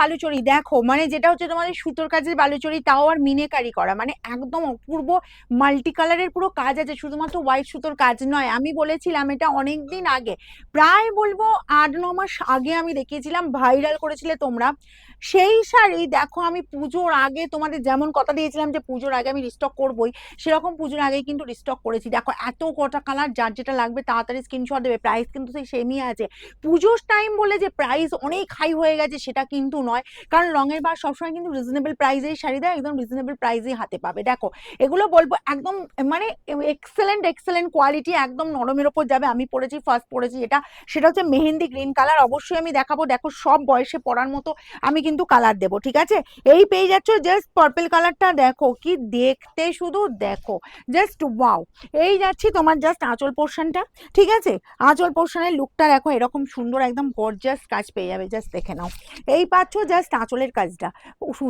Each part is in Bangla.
বালুচরি, দেখো মানে যেটা হচ্ছে তোমাদের সুতোর কাজের বালুচরি, তাও আর মিনেকারি করা মানে একদম অপূর্ব মাল্টি কালারের পুরো কাজ আছে, শুধুমাত্র হোয়াইট সুতোর কাজ নয়। আমি বলেছিলাম এটা অনেক দিন আগে, প্রায় বলব আট, ন মাস আগে আমি দেখিয়েছিলাম ভাইরাল করেছিলে তোমরা। সেই শাড়ি দেখো আমি পুজোর আগে তোমাদের যেমন কথা দিয়েছিলাম যে পুজোর আগে আমি রিস্টক করবই, সেরকম পুজোর আগেই কিন্তু রিস্টক করেছি। দেখো এত কটা কালার যার যেটা লাগবে তাড়াতাড়ি স্ক্রিনশট দেবে প্রাইস কিন্তু সেই সেমই আছে। পুজোর টাইম বলে যে প্রাইস অনেক হাই হয়ে গেছে সেটা কিন্তু নয়, কারণ রঙের বার সবসময় কিন্তু রিজনেবল প্রাইসেই শাড়ি দেয়, একদম রিজনেবল প্রাইসেই হাতে পাবে। দেখো, এগুলো বলব একদম মানে এক্সেলেন্ট এক্সেলেন্ট কোয়ালিটি একদম নরমের ওপর যাবে, আমি পরেছি ফার্স্ট পরেছি, এটা সেটা হচ্ছে মেহেন্দি গ্রিন কালার অবশ্যই আমি দেখাবো। দেখো সব বয়সে পরার মতো আমি কিন্তু কালার দেবো, ঠিক আছে? এই পেয়ে যাচ্ছ জাস্ট পার্পেল কালারটা দেখো, কি দেখতে শুধু দেখো জাস্ট ওয়াও এই যাচ্ছি তোমার জাস্ট আঁচল পোর্শনটা ঠিক আছে? আঁচল পোর্শনের লুকটা দেখো, এরকম সুন্দর একদম গর্জাস কাজ পেয়ে যাবে জাস্ট দেখে নাও। এই পাচ্ছ জাস্ট আঁচলের কাজটা।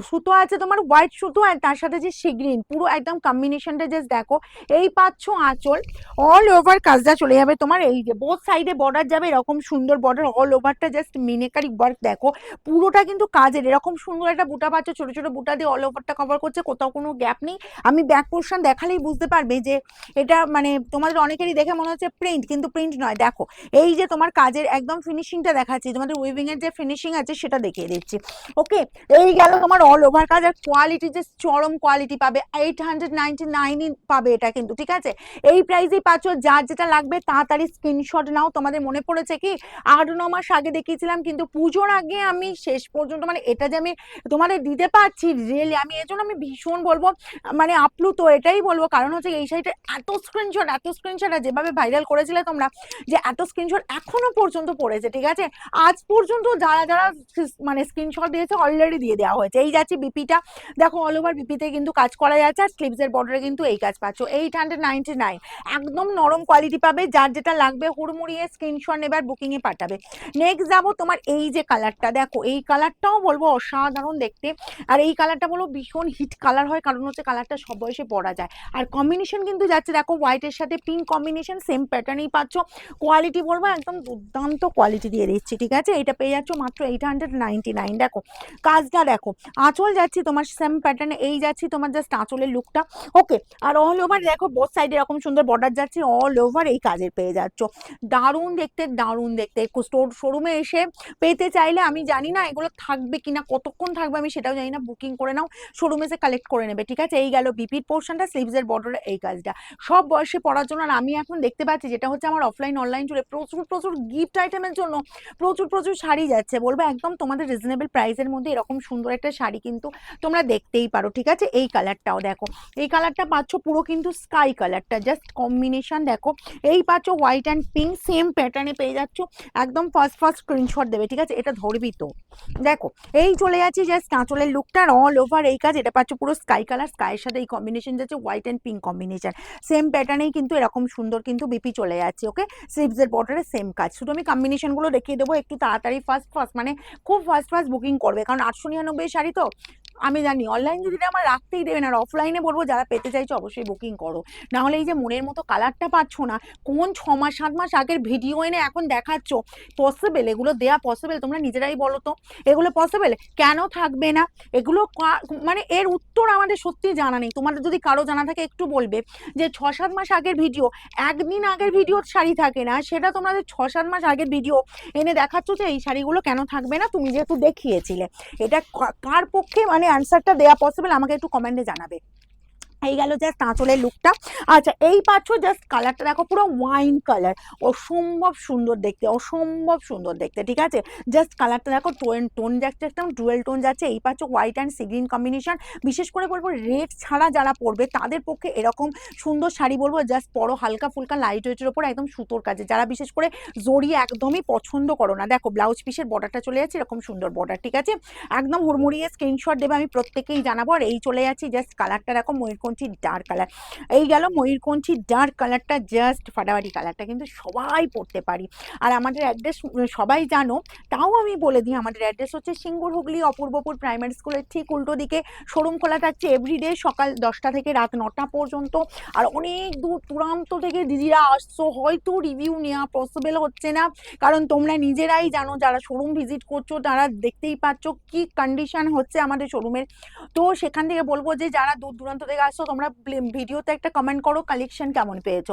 সুতো আছে তোমার হোয়াইট সুতো আর তার সাথে যে সিগ্রিন পুরো একদম কম্বিনেশনটা জাস্ট দেখো। এই পাচ্ছ আঁচল অল ওভার কাজটা চলে যাবে তোমার, এই যে বোথ সাইডে বর্ডার যাবে, এরকম সুন্দর বর্ডার অল ওভারটা জাস্ট মিনেকারি ওয়ার্ক দেখো। পুরোটা কিন্তু কাজের। এরকম সুন্দর একটা বুটা পাচ্ছ ছোট ছোট বুটা দিয়ে অল ওভারটা কভার করছে, কোথাও কোনো গ্যাপ নেই। আমি ব্যাক পোর্শন দেখালেই বুঝতে পারবে যে এটা মানে তোমাদের অনেকেরই দেখে মনে হচ্ছে প্রিন্ট কিন্তু প্রিন্ট নয়। দেখো, এই যে তোমার কাজের একদম ফিনিশিংটা দেখাচ্ছি, তোমাদের উইভিং এর যে ফিনিশিং আছে সেটা দেখিয়ে দিচ্ছি। ওকে এই গেল তোমার অল ওভার কাজ আর কোয়ালিটি যে চরম কোয়ালিটি পাবে এইট হান্ড্রেড নাইনটি নাইনই পাবে এটা কিন্তু, ঠিক আছে? এই প্রাইসেই পাচ্ছ, যার যেটা লাগবে তাড়াতাড়ি স্ক্রিনশট নাও। তোমাদের মনে পড়েছে কি? আট, ন মাস আগে দেখিয়েছিলাম, কিন্তু পুজোর আগে আমি শেষ পর্যন্ত মানে এটা যে আমি তোমাদের দিতে পারছি রিয়েলি আমি এই জন্য আমি ভীষণ বলব মানে আপ্লুত এটাই বলব। কারণ হচ্ছে এই সাইডে এত স্ক্রিনশট এত স্ক্রিনশট আর যেভাবে ভাইরাল করেছিলে তোমরা, যে এত স্ক্রিনশট এখনও পর্যন্ত পড়েছে, ঠিক আছে? আজ পর্যন্ত যারা যারা মানে স্ক্রিনশট দিয়েছে অলরেডি দিয়ে দেওয়া হয়েছে। এই যাচ্ছে বিপিটা দেখো অল ওভার বিপিতে কিন্তু কাজ করা যাচ্ছে, আর স্লিভসের বর্ডারে কিন্তু এই কাজ পাচ্ছ। এইট হান্ড্রেড নাইনটি নাইন একদম নরম কোয়ালিটি পাবে, যার যেটা লাগবে হুড়মুড়িয়ে স্ক্রিনশট নেবে আর বুকিংয়ে পাঠাবে। নেক্সট যাব তোমার এই যে কালারটা দেখো, এই কালারটাও বলব অসাধারণ দেখতে। আর এই কালারটা বলব ভীষণ হিট কালার হয়, কারণ হচ্ছে কালারটা সব বয়সে পরা যায়। আর কম্বিনেশন কিন্তু যাচ্ছে, দেখো হোয়াইটের সাথে পিঙ্ক কম্বিনেশন সেম প্যাটার্নেই পাচ্ছ। কোয়ালিটি বলব একদম দুর্দান্ত কোয়ালিটি দিয়ে দিচ্ছি, ঠিক আছে? এটা পেয়ে যাচ্ছ মাত্র এইট হান্ড্রেড নাইন দেখো। কাজটা দেখো, আঁচল যাচ্ছি তোমার সেম প্যাটার্নে এই যাচ্ছি তোমার জাস্ট আঁচলের লুকটা ওকে আর অল ওভার দেখো বোথ সাইডে এরকম সুন্দর বর্ডার যাচ্ছে অল ওভার এই কাজের পেয়ে যাচ্ছ। দারুণ দেখতে দারুণ দেখতে। স্টোর শোরুমে এসে পেতে চাইলে, আমি জানি না এগুলো থাকবে কিনা, কতক্ষণ থাকবে আমি সেটাও জানি না বুকিং করে নাও শোরুমে এসে কালেক্ট করে নেবে, ঠিক আছে? এই গেল বিপির পোর্শনটা স্লিভসের বর্ডারে এই কাজটা। সব বয়সে পড়ার জন্য, আর আমি এখন দেখতে পাচ্ছি, যেটা হচ্ছে আমার অফলাইন অনলাইন জুড়ে প্রচুর প্রচুর গিফট আইটেমের জন্য, প্রচুর প্রচুর শাড়ি যাচ্ছে। বলব একদম তোমাদের রিজনেবল প্রাইসের মধ্যে এরকম সুন্দর একটা শাড়ি কিন্তু তোমরা দেখতেই পারো, ঠিক আছে? এই কালারটাও দেখো। এই কালারটা পাচ্ছ পুরো কিন্তু স্কাই কালারটা জাস্ট কম্বিনেশন দেখো। এই পাচ্ছ হোয়াইট অ্যান্ড পিঙ্ক সেম প্যাটার্নে পেয়ে যাচ্ছ। একদম ফার্স্ট ফার্স্ট স্ক্রিনশট দেবে, ঠিক আছে? এটা ধরবি তো। দেখো এই চলে যাচ্ছি জাস্ট কাঁচলের লুকটার অল ওভার এই কাজ, এটা পাচ্ছ পুরো স্কাই কালার স্কাইয়ের সাথে এই কম্বিনেশন যাচ্ছে white and pink combination same প্যাটার্নেই কিন্তু এরকম সুন্দর কিন্তু বিপি চলে যাচ্ছে ওকে সিপসের বর্ডারে সেম কাজ। শুধু আমি কম্বিনেশনগুলো দেখিয়ে দেবো, একটু তাড়াতাড়ি ফার্স্ট ফার্স্ট মানে খুব ফার্স্ট ফার্স্ট বুকিং করবে, কারণ আটশো নিরানব্বই শাড়ি তো আমি জানি অনলাইন যদি আমার রাখতেই দেবেন, আর অফলাইনে বলব যারা পেতে চাইছো অবশ্যই বুকিং করো। না হলে এই যে মনের মতো কালারটা পাচ্ছ না, কোন ছ মাস, সাত মাস আগের ভিডিও এনে এখন দেখাচ্ছ পসিবল এগুলো দেয়া পসিবল তোমরা নিজেরাই বলো তো। এগুলো পসিবল কেন থাকবে না? এগুলো মানে এর উত্তর আমাদের সত্যি জানা নেই। তোমাদের যদি কারও জানা থাকে, একটু বলবে যে ছ, সাত মাস আগের ভিডিও একদিন আগের ভিডিওর শাড়ি থাকে না, সেটা তোমাদের ছ, সাত মাস আগের ভিডিও এনে দেখাচ্ছ যে এই শাড়িগুলো কেন থাকবে না? তুমি যেহেতু দেখিয়েছিলে। এটা কার পক্ষে মানে অ্যান্সারটা দেওয়া পসিবল আমাকে একটু কমেন্টে জানাবে। এই গেল জাস্ট আঁচলের লুকটা আচ্ছা এই পাচ্ছ জাস্ট কালারটা দেখো পুরো ওয়াইন কালার অসম্ভব সুন্দর দেখতে, অসম্ভব সুন্দর দেখতে, ঠিক আছে? জাস্ট কালারটা দেখো টোন টোন যাচ্ছে একদম ডুয়েল টোন যাচ্ছে। এই পাচ্ছ white and sea green combination বিশেষ করে বলব রেড ছাড়া যারা পরবে, তাদের পক্ষে এরকম সুন্দর শাড়ি বলব জাস্ট পরো হালকা ফুলকা লাইট ওয়েটের ওপর একদম সুতোর কাজে। যারা বিশেষ করে জড়িয়ে একদমই পছন্দ করো না, দেখো ব্লাউজ পিসের বর্ডারটা চলে যাচ্ছে, এরকম সুন্দর বর্ডার ঠিক আছে? একদম হুড়মুড়িয়ে স্ক্রিনশট দেবে আমি প্রত্যেকেই জানাব। আর এই চলে যাচ্ছি জাস্ট কালারটা দেখো ময়ূরকণ্ঠী ময়ূরকণ্ঠী ডার্ক কালার এই গেল ময়ূরকণ্ঠী ডার্ক কালারটা জাস্ট ফাটাফাটি কালারটা কিন্তু সবাই পড়তে পারি। আর আমাদের অ্যাড্রেস সবাই জানো, তাও আমি বলে দিই, আমাদের অ্যাড্রেস হচ্ছে সিঙ্গুর হুগলি, অপূর্বপুর প্রাইমারি স্কুলের ঠিক উল্টো দিকে। শোরুম খোলা থাকছে এভরিডে সকাল দশটা থেকে রাত নটা পর্যন্ত। আর অনেক দূর দূরান্ত থেকে দিদিরা আসছো, হয়তো রিভিউ নেওয়া পসিবল হচ্ছে না। কারণ তোমরা নিজেরাই জানো, যারা শোরুম ভিজিট করছ, তারা দেখতেই পাচ্ছ কি কন্ডিশন হচ্ছে আমাদের শোরুমের তো সেখান থেকে বলব যে, যারা দূর দূরান্ত থেকে আসছো তোমরা ভিডিওতে একটা কমেন্ট করো কালেকশন কেমন পেয়েছ।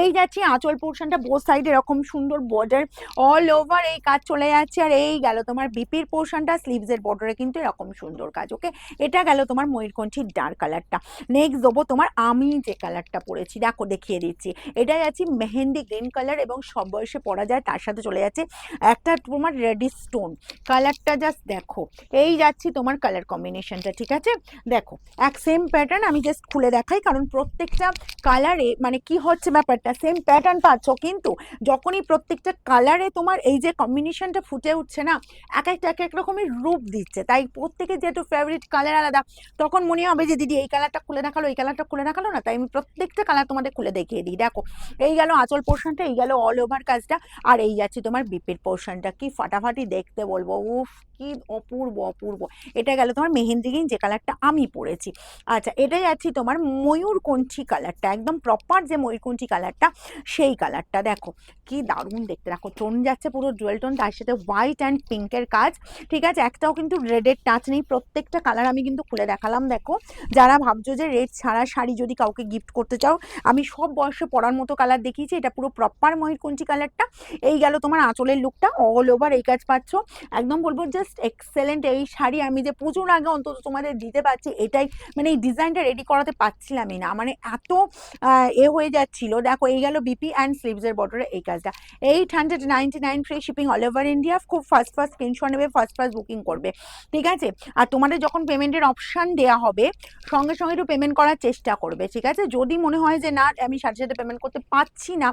এই যাচ্ছি আঁচল পোর্শনটা বোথ সাইড এরকম সুন্দর বর্ডার অল ওভার এই কাজ চলে যাচ্ছে। আর এই গেল তোমার বিপির পোর্শনটা স্লিভসের বর্ডারে কিন্তু এরকম সুন্দর কাজ ওকে এটা গেল তোমার ময়ূরকণ্ঠীর ডার্ক কালারটা নেক্সট দেবো তোমার আমি যে কালারটা পরেছি, দেখো দেখিয়ে দিচ্ছি। এটা যাচ্ছি মেহেন্দি গ্রিন কালার এবং সব বয়সে পরা যায়, তার সাথে চলে যাচ্ছে একটা তোমার রেডি স্টোন কালারটা জাস্ট দেখো। এই যাচ্ছি তোমার কালার কম্বিনেশনটা ঠিক আছে? দেখো, এক সেম প্যাটার্ন আমি জাস্ট খুলে দেখাই, কারণ প্রত্যেকটা কালারে মানে কি হচ্ছে ব্যাপারটা সেম প্যাটার্ন পাচ্ছ, কিন্তু যখনই প্রত্যেকটা কালারে তোমার এই যে কম্বিনেশনটা ফুটে উঠছে না, এক একটা, এক এক রকমের রূপ দিচ্ছে। তাই প্রত্যেকের যেহেতু ফেভারিট কালার আলাদা, তখন মনে হবে যে, দিদি, এই কালারটা খুলে দেখাল, এই কালারটা খুলে দেখাল না? তাই আমি প্রত্যেকটা কালার তোমাদের খুলে দেখিয়ে দিই। দেখো, এই গেল আঁচল পোর্শনটা এই গেল অল ওভার কাজটা, আর এই যাচ্ছে তোমার বিপের পোর্শনটা কি ফাটাফাটি দেখতে বলব, উফ, কি অপূর্ব অপূর্ব। এটা গেল তোমার মেহেন্দি গ্রিন যে কালারটা আমি পরেছি। আচ্ছা এটাই যাচ্ছি তোমার ময়ূরকণ্ঠী কালারটা একদম প্রপার যে ময়ূরকণ্ঠী কালারটা সেই কালারটা দেখো। কি দারুণ দেখতে। দেখো টোন যাচ্ছে পুরো ডুয়েল টোন তার সাথে হোয়াইট অ্যান্ড পিঙ্কের কাজ। ঠিক আছে? একটাও কিন্তু রেডের টাচ নেই। প্রত্যেকটা কালার আমি কিন্তু খুলে দেখালাম, দেখো। যারা ভাবছ যে রেড ছাড়া শাড়ি যদি কাউকে গিফট করতে চাও, আমি সব বয়সে পরার মতো কালার দেখিয়েছি, এটা পুরো প্রপার ময়ূরকণ্ঠী কালারটা এই গেল তোমার আঁচলের লুকটা অল ওভার এই কাজ পাচ্ছ। একদম বলব জাস্ট এক্সেলেন্ট এই শাড়ি আমি যে পুজোর আগে অন্তত তোমাদের দিতে পারছি, এটাই মানে এই ডিজাইনটা রেডি করাতে পারছিলামই না। মানে এত এ হয়ে যাচ্ছিল। দেখো, এই গেল বিপি অ্যান্ড স্লিভসের বর্ডারে এই কাজটা। Eight hundred ninety nine free shipping all over India খুব ফার্স্ট ফার্স্ট স্ক্রিনশট নেবে ফার্স্ট ফার্স্ট বুকিং করবে। ঠিক আছে? আর তোমাদের যখন পেমেন্টের অপশান দেওয়া হবে, সঙ্গে সঙ্গে একটু পেমেন্ট করার চেষ্টা করবে, ঠিক আছে? যদি মনে হয় যে, না, আমি সাথে সাথে পেমেন্ট করতে পারছি না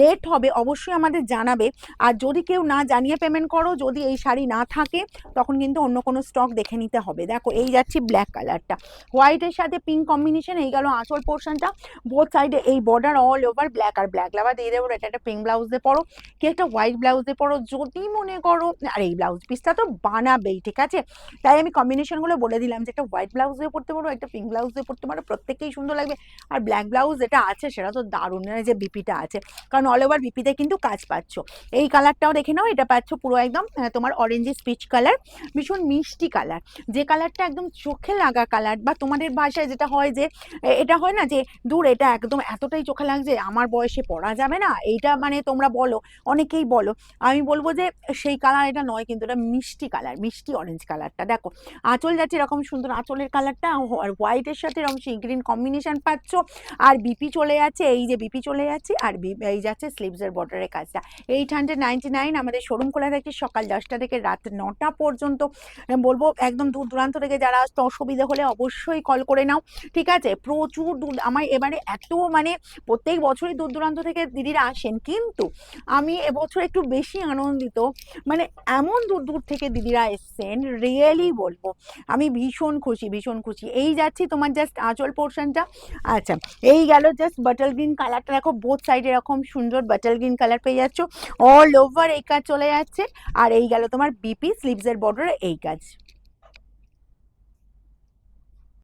লেট হবে, অবশ্যই আমাদের জানাবে। আর যদি কেউ না জানিয়ে পেমেন্ট করো, যদি এই শাড়ি না থাকে, তখন কিন্তু অন্য কোনো স্টক দেখে নিতে হবে। দেখো, এই যাচ্ছি ব্ল্যাক কালারটা হোয়াইটের সাথে পিঙ্ক কম্বিনেশন এই গেল আঁচল পোর্শনটা বোথ সাইডে এই বর্ডার অল ওভার ব্ল্যাক আর ব্ল্যাক লাভার দিয়ে দেবো, এটা একটা পিঙ্ক ব্লাউজ দিয়ে পরো। কি একটা হোয়াইট ব্লাউজ দিয়ে পরো, যদি মনে করো, আর এই ব্লাউজ পিসটা তো বানাবেই, ঠিক আছে? তাই আমি কম্বিনেশনগুলো বলে দিলাম যে একটা হোয়াইট ব্লাউজ দিয়ে পরতে পারো, একটা পিঙ্ক ব্লাউজ দিয়ে পরতে পারো, প্রত্যেককেই সুন্দর লাগবে। আর ব্ল্যাক ব্লাউজ যেটা আছে, সেটা তো দারুণ মানে যে বিপিটা আছে। কারণ অল ওভার বিপিতে কিন্তু কাজ পাচ্ছ। এই কালারটাও দেখে নাও, এটা পাচ্ছ পুরো একদম তোমার অরেঞ্জি স্পিচ কালার ভীষণ মিষ্টি কালার যে কালারটা একদম চোখে লাগা কালার বা তোমাদের বাসায় যেটা হয় এ- এটা হয় না যে, দূর, এটা একদম এতটাই চোখে লাগছে, আমার বয়সে পড়া যাবে না। এইটা মানে তোমরা বলো, অনেকেই বলো। আমি বলব যে, সেই কালার এটা নয় কিন্তু এটা মিষ্টি কালার মিষ্টি অরেঞ্জ কালারটা দেখো, আঁচল যাচ্ছে এরকম সুন্দর আঁচলের কালারটা আর হোয়াইটের সাথে এরকম সেই গ্রিন কম্বিনেশন পাচ্ছ। আর বিপি চলে যাচ্ছে, এই যে বিপি চলে যাচ্ছে, আর এই যাচ্ছে স্লিভসের বর্ডারের কাজটা। এইট হান্ড্রেড নাইনটি নাইন আমাদের শোরুম খোলা থাকে সকাল দশটা থেকে রাত নটা পর্যন্ত। বলব একদম দূর দূরান্ত থেকে যারা আসতে, অসুবিধা হলে অবশ্যই কল করে নাও, ঠিক আছে, প্রচুর দূর আমার এবারে এত মানে প্রত্যেক বছরই দূর দূরান্ত থেকে দিদিরা আসেন, কিন্তু আমি এবছর একটু বেশি আনন্দিত। মানে এমন দূর দূর থেকে দিদিরা এসছেন রিয়েলি বলব। আমি ভীষণ খুশি ভীষণ খুশি। এই যাচ্ছি তোমার জাস্ট আঁচল পোর্শনটা আচ্ছা এই গেল জাস্ট বাটার গ্রিন কালারটা দেখো বোথ সাইড এরকম সুন্দর বাটার গ্রিন কালার পেয়ে যাচ্ছ। অল ওভার এই কাজ চলে যাচ্ছে। আর এই গেল তোমার বিপি স্লিভসের বর্ডারে এই কাজ।